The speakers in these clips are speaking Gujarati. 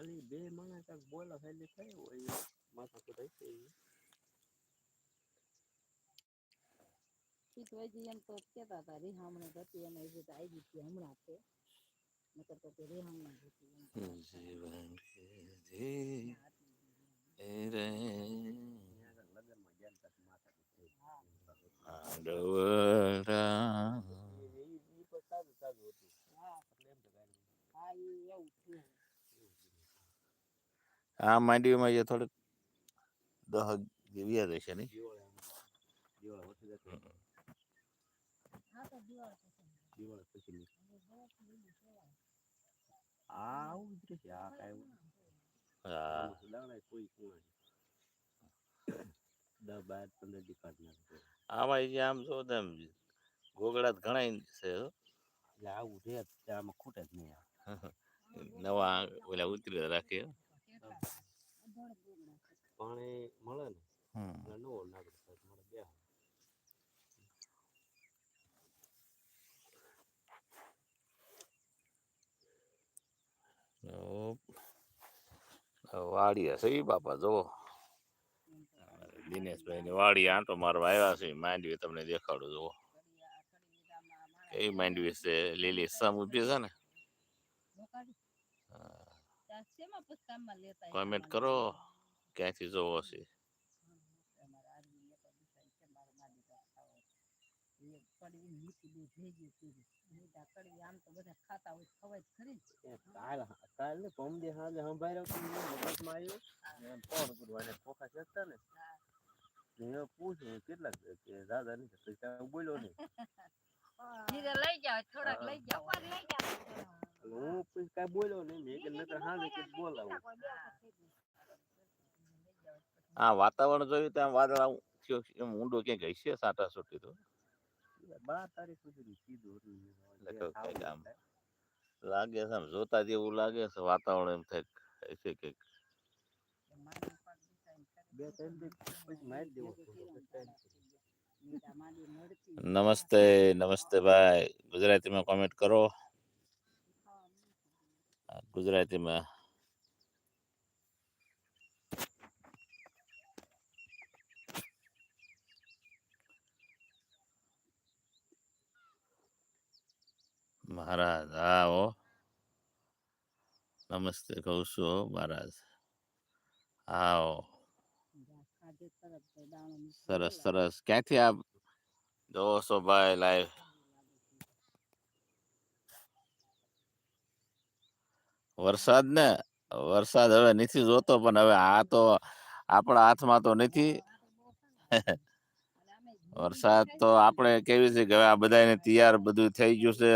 ખાલી બે માણસ તક બોલા ખાલી થાય હોય માથા કુટ હશે ઈ. શીતવાઈજી એમ તો કહેતા હતા રીહામણે હતી અને એ રીતે આવી હતી હમણાં છે નકર તો તે રીહામણે હતી જીવન થઈ. સારું સારું હતું હા એટલે એમ તો હા એવું થયું આ માંડવીમાં જે થોડીક દહ જેવી રહેશે નહીં? આમ. જ આમાં દાણા કોઈ દસ બાર પંદર દી કાઢ નાખે આમાં જે આમ જો તેમ ગોગડા તો ઘણા છે એટલે આવું છે આમાં ખૂટે જ નહીં. નવા ઓલા ઉતરી રાખે હો. પાણી મળે ને હમ. નવો નાગર થાય મળે બે વાડી હશે બાપા જો દિનેશભાઈ ની વાડી આંટો મારવા આવ્યા છે માંડવી તમને દેખાડું જુઓ. એ માંડવી છે? લીલી સમ ઊભી છે ને? કોમેન્ટ કરો. ક્યાંથી જોવો છે? પૂછ્યું કેટલાક દાદા ને બોલ્યો નહીં લઈ થોડાક લઈ એટલે હું પછી કાંઈ બોલ્યો નહીં મેં કે નકર હાજે કે બોલાવો આ વાતાવરણ જોયું ત્યાં વાદળ એમ ઊંડો ક્યાંક હશે સાટા સુટી તો બાર તારીખ સુધી કીધું. લાગે છે જોતા જેવું લાગે છે વાતાવરણ એમ થાય કે થોડો પછી નમસ્તે નમસ્તે ભાઈ ગુજરાતીમાં કોમેન્ટ કરો ગુજરાતીમાં. મહારાજ આવો નમસ્તે કહું છું મહારાજ. આવો સરસ સરસ. ક્યાંથી આપ? જોવો છો ભાઈ લાઈવ વરસાદ ને વરસાદ હવે નથી જોતો પણ હવે આ તો આપણા હાથમાં તો નથી. વરસાદ તો આપણે કેવી છે કે હવે આ બધાને તૈયાર બધું થઈ ગયું છે.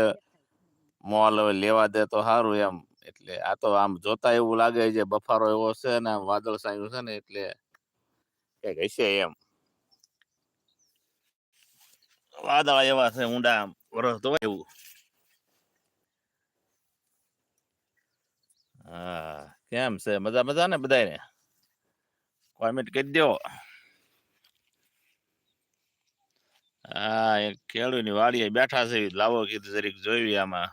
મોલ હવે લેવા દે તો સારું એમ. એટલે આ તો આમ જોતા એવું લાગે છે બફારો એવો છે ને આમ વાદળ સાયું છે ને એટલે કંઈક હશે એમ. વાદળા એવા છે ઊંડા વરસ તો એવું. હા કેમ છે? મજા મજા ને બધાને કોમેન્ટ કરી દો હા એક ખેડૂતની વાડીએ બેઠા છે લાવો કીધું જરીક જોયું આમાં.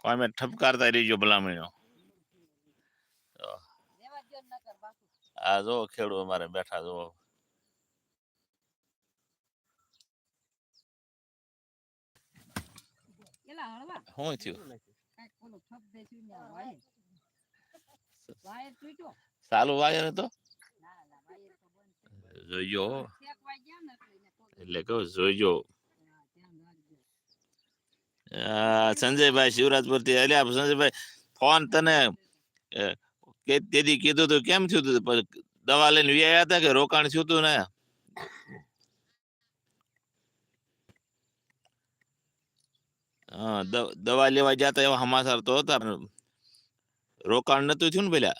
કોમેન્ટ ઠપકારતા રહીજો ભલામણીઓ. આ જો ખેડૂત અમારે બેઠા જો. શું થયું? ઓલું ઠપ દેખ્યું ને વાયર. વાયર તૂટ્યો. ચાલુ વાયર હતો? ના ના વાયર તો બંધ જોઈજો હો. શેકવાઈ ને એટલે કહું જોઈજો સંજયભાઈ શિવરાજપુરથી અલ્યા સંજયભાઈ ફોન તને તેથી કીધું તું કેમ થયું તું? દવા લઈને વ્યાયા હતા કે રોકાણ થયું તું ને હા દ- દવા લેવા જતા એવા સમાચાર તો હતા રોકાણ નતું થયું ને પેલા.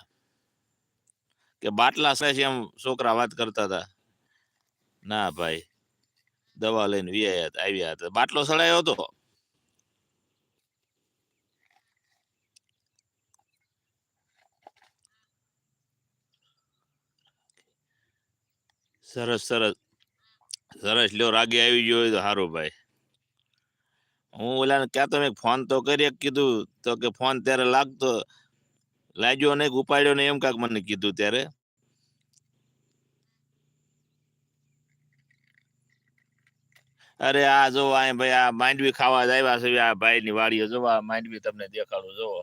કે બાટલા છે એમ છોકરા વાત કરતા હતા. ના ભાઈ, દવા લઈને વ્યાયા આવ્યા હતા. બાટલો સડાયો હતો. સરસ સરસ. સરસ, લ્યો, રાગે આવી ગયો હોય તો સારું ભાઈ. હું ઓલાને ક્યાં તમે ફોન તો કરી કીધું. તો કે ફોન ત્યારે લાગતો. લાગ્યો નહીં ઉપાડ્યો નહીં એમ કાક મને કીધું ત્યારે. અરે આ જો આ ભાઈ આ માંડવી ખાવા જ આવ્યા છે. આ ભાઈ ની વાડીઓ જો આ માંડવી તમને દેખાડું જોવો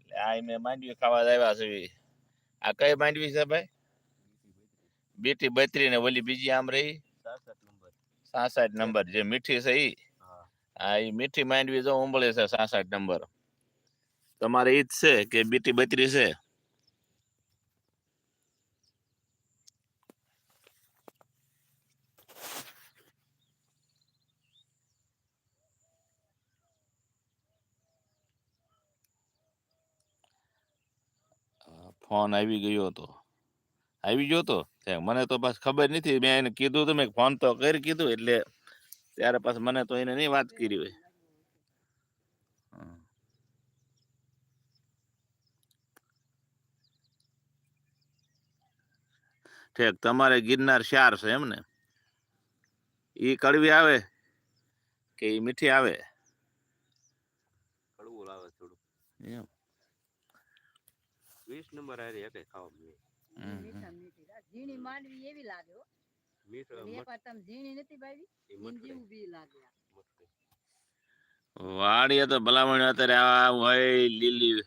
એટલે આ મેં માંડવી ખાવા જ આવ્યા છે. આ કઈ માંડવી છે ભાઈ? બીટી બત્રી ને ઓલી બીજી આમ રહી? સાસઠ નંબર જે મીઠી છે ઈ. આ એ મીઠી માંડવી જો ઉંબળે છે સાસઠ નંબર. તમારે ઈ જ છે કે બીટી બત્રી છે? ફોન આવી ગયો હતો. આવી ગયો તો મને તો બસ ખબર નથી. મેં એને કીધું તો મેં ફોન તો કરી કીધું એટલે ત્યારે પાછું મને તો એને નહીં વાત કરી હોય. ઠેક તમારે ગિરનાર શાર છે એમ ને? ઈ કડવી આવે કે એ મીઠી આવે? કડવું આવે થોડું એમ. વીસ નંબર હારી એકે ખાવા ઝીણી માંડવી એવી લાગે વાડીએ તો ભલામણ અત્યારે આ હોય લીલી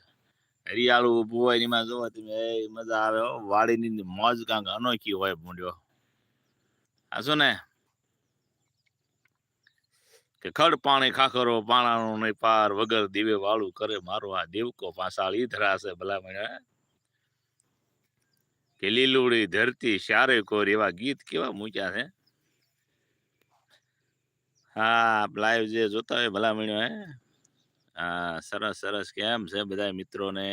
હરિયાળું ઊભું હોય એમાં જોવો તમે એ મજા આવે વાડીની મોજ કાંક અનોખી હોય મૂંડ્યો. આ શું ને? કે ખડ પાણી ખાખરો પાણાનું નહીં પાર વગર દીવે વાળું કરે મારો આ દેવકો પાસાળી. ઈ ધરાશે ભલામણ હે? કે લીલુડી ધરતી શારે કોર એવા ગીત કેવા મૂક્યા છે? હા લાઈવ જે જોતા હોય ભલામણ્યો હે? હા, સરસ સરસ. કેમ છે બધા મિત્રોને?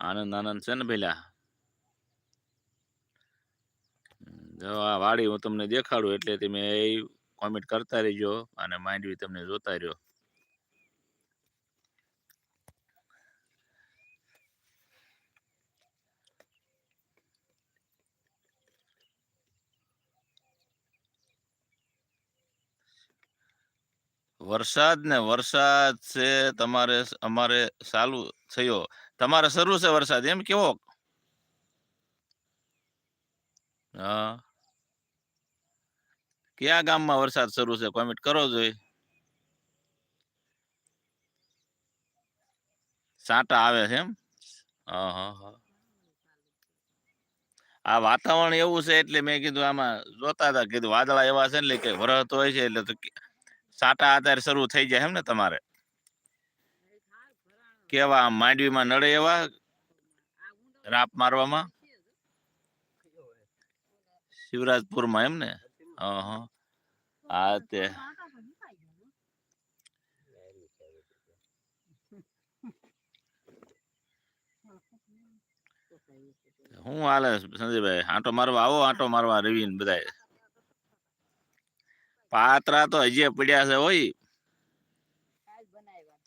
આનંદ આનંદ છે ને પેલા જો આ વાડી હું તમને દેખાડું એટલે તમે કોમેન્ટ કરતા રહેજો અને માંડવી તમને જોતા રહ્યો. વરસાદ ને વરસાદ છે તમારે અમારે ચાલુ થયો. તમારે શરૂ છે વરસાદ, એમ કેવો? હા. કયા ગામમાં વરસાદ શરૂ છે? કોમેન્ટ કરો જોઈ. સાટા આવે છે એમ? હા હા હા. આ વાતાવરણ એવું છે એટલે મેં કીધું આમાં જોતા હતા, કીધું વાદળા એવા છે ને એટલે કે વરહત હોય છે એટલે સાટા અત્યારે શરૂ થઈ જાય એમ ને તમારે. કેવા માંડવીમાં નડે એવા રાપ મારવામાં? શિવરાજપુરમાં એમ ને. હા તે. હો. હાલે સંજયભાઈ? આંટો મારવા આવો આંટો મારવા રવિ બધાય. બધા પાત્રા તો હજી પડ્યા છે હોય કાલ બનાવ્યા.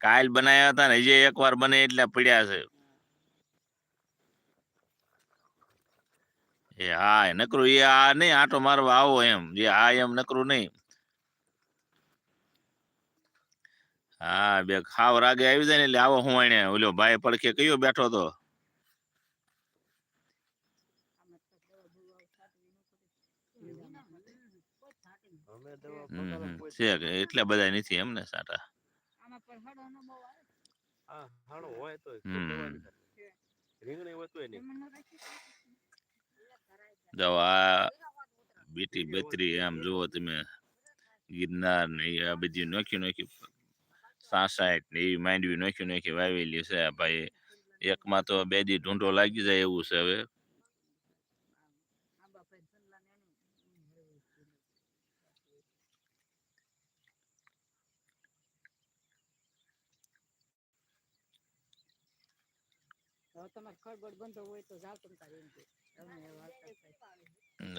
કાલ બનાવ્યા હતા ને હજી એક વાર બને એટલે પડ્યા છે. એ હા એ નકરું એ આ નહીં આંટો મારવા આવો એમ. જે આ એમ નકરું નહીં. હા બે ખાવ રાગે આવી જાય ને એટલે આવો હું એને ઓલો ભાઈ પડખે કયો બેઠો તો આમાં તો દવા બવા છાંટવી ન પડે. એનામાં કોઈ છાંટે નહીં. અમે દવા હમ પગાર હમ. કોઈ છે કે એટલે બધા નથી એમ ને સાટા? આમાં પણ હળો ન બહુ આવે હા હાણો હોય તો રીંગણી હોય તોય નહીં. એમાં ન રાખી શકીએ. જો આ બીટી બત્રી આમ જુઓ તમે ગિરનાર ને આ બધી નોખી નોખી સાસાઈટ ને એવી માંડવી નોખી નોખી વાવેલી છે આ ભાઈ. એકમાં તો બે દી ઢૂંઢો લાગી જાય એવું છે હવે આંબા પર સનલા ને એનું, હમ, એવું છે. હવે તમારે ખળબળ બંધો હોય તો જાવ તમ તારે એમ કે તમને હવે હાલતા થાય.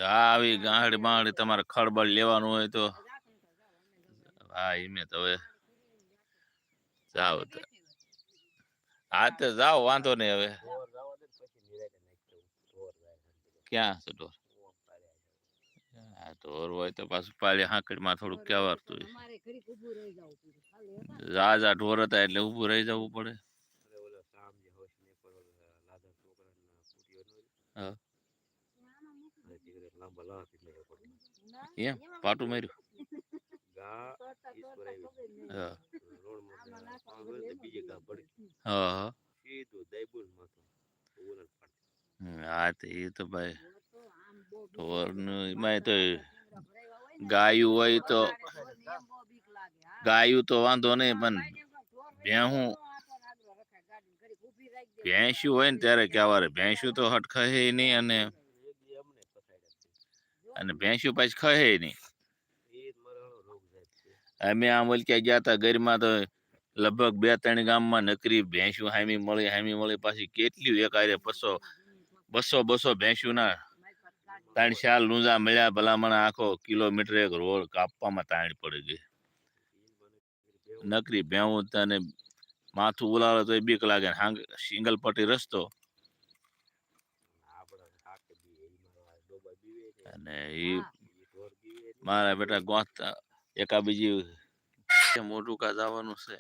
આ આવી ગાંડી બાંહડી તમારે ખળબળ લેવાનું હોય તો. હા એમે તો હવે જાઓ તો હા તો જાઓ વાંધો નહીં હવે ઢોર. ઢોર. ક્યાં છે ઢોર હા તો હોય તો પાછું પાળી હાંકડીમાં થોડુંક કહેવાતું જા જા ઢોર હતા એટલે ઊભું રહી જવું પડે અરે ઓલો શામ જે હોશ ને પર ઓલા લાદા છોકરાના પૂટીઓ નો હા. અરે તીકરે લાંબા લાવા એટલે એ પડે ના, એમ એમાં પાટું માર્યું. હા એમાં તો એ તો ભાઈ જો તો ગાયું હોય તો એમ. ગાયું તો વાંધો નહીં, પણ એમ ભેહું તો આંટો ને આગળ રખાય ગાડીને, ઘડીક ઊભી રાખી દેવાની. ભેંસ્યું હોય ને ત્યારે કહેવાય, ભેંસ્યું તો હટ ખહે નહીં અને અને ભેંસ્યું પાછી ખહે નહીં. અમે આમ ઓલક્યા ગયા હતા ગરમાં તો લગભગ બે ત્રણ ગામમાં નકરી ભેંસ્યું હામી મળી હામી મળી, પાછી કેટલી એક આરે બસો બસો બસો ભેંસ્યુંના ત્રણ શાલ લૂંજા મળ્યા, ભલામણ આખો કિલોમીટર એક રોડ કાપવામાં તાણ પડી ગઈ. નકરી ભેવું તને માથું ઉલાળે તો બીક લાગે ને હાંગ સિંગલ પટ્ટી રસ્તો. એ અને એ મારા બેટા ગોતતા એકા બીજી મોટું કા જવાનું છે